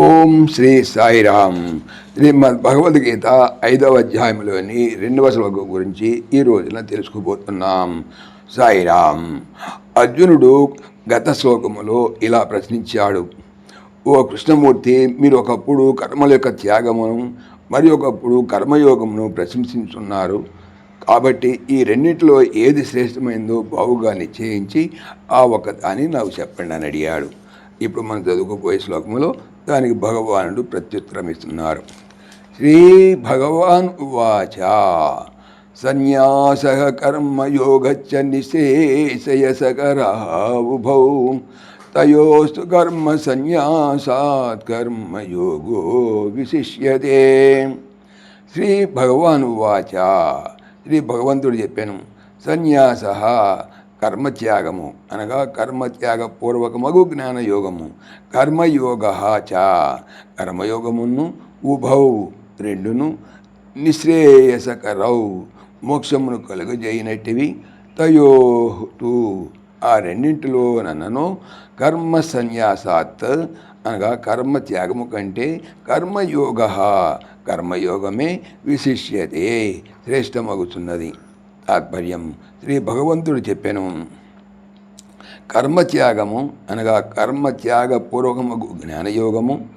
ఓం శ్రీ సాయిరామ్ శ్రీమద్ భగవద్గీత ఐదవ అధ్యాయంలోని రెండవ శ్లోకం గురించి ఈ రోజున తెలుసుకోబోతున్నాం. సాయిరామ్ అర్జునుడు గత శ్లోకములో ఇలా ప్రశ్నించాడు. ఓ కృష్ణమూర్తి మీరు ఒకప్పుడు కర్మల యొక్క త్యాగమును మరి ఒకప్పుడు కర్మయోగమును ప్రశంసించున్నారు. కాబట్టి ఈ రెండింటిలో ఏది శ్రేష్టమైందో బావుగా నిశ్చయించి ఆ ఒక దాన్ని నాకు చెప్పండి అని అడిగాడు. ఇప్పుడు మనం చదువుకుపోయే శ్లోకములో దానికి భగవానుడు ప్రత్యుత్తరం ఇస్తున్నారు శ్రీ భగవాన్ ఉవాచ సన్యాస కర్మయోగచ్చ నిశేషయ సకరావుభౌ తయోస్తు కర్మ సన్యాసాత్ కర్మయోగో విశిష్యతే. శ్రీ భగవాన్ ఉవాచ శ్రీ భగవంతుడు చెప్పాను సన్యాస కర్మత్యాగము అనగా కర్మత్యాగ పూర్వకమగు జ్ఞానయోగము. కర్మయోగ చ కర్మయోగమును ఉభౌ రెండును నిశ్రేయసకరౌ మోక్షమును కలుగజేయనట్టివి తయోహు ఆ రెండింటిలో నన్నను కర్మ సన్యాసాత్ అనగా కర్మ త్యాగము కంటే కర్మయోగ కర్మయోగమే విశిష్యతే శ్రేష్టమగుతున్నది తాత్పర్యం. శ్రీ భగవంతుడు చెప్పాను. కర్మత్యాగము అనగా కర్మత్యాగ పూర్వకము జ్ఞానయోగము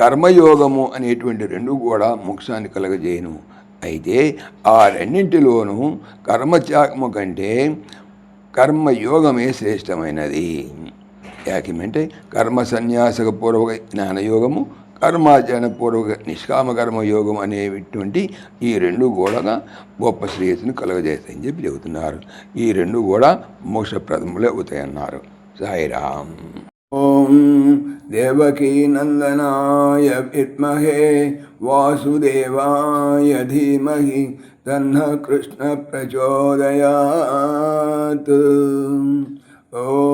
కర్మయోగము అనేటువంటి రెండు కూడా మోక్షాన్ని కలగజేయను. అయితే ఆ రెండింటిలోనూ కర్మత్యాగము కంటే కర్మయోగమే శ్రేష్టమైనది. యాకమంటే కర్మ సన్యాసక పూర్వక జ్ఞానయోగము కర్మాచరణ పూర్వక నిష్కామ అనేటువంటి ఈ రెండు కూడా గొప్ప శ్రేయస్సును కలుగజేస్తాయని చెప్పి చెబుతున్నారు. ఈ రెండు కూడా మోక్షప్రదములే అవుతాయన్నారు. సాయిరామ్. ఓం దేవకీ నందనాయ విద్మహే వాసుదేవాయ ధీమహి తన్న కృష్ణ ప్రచోదయాత్. ఓ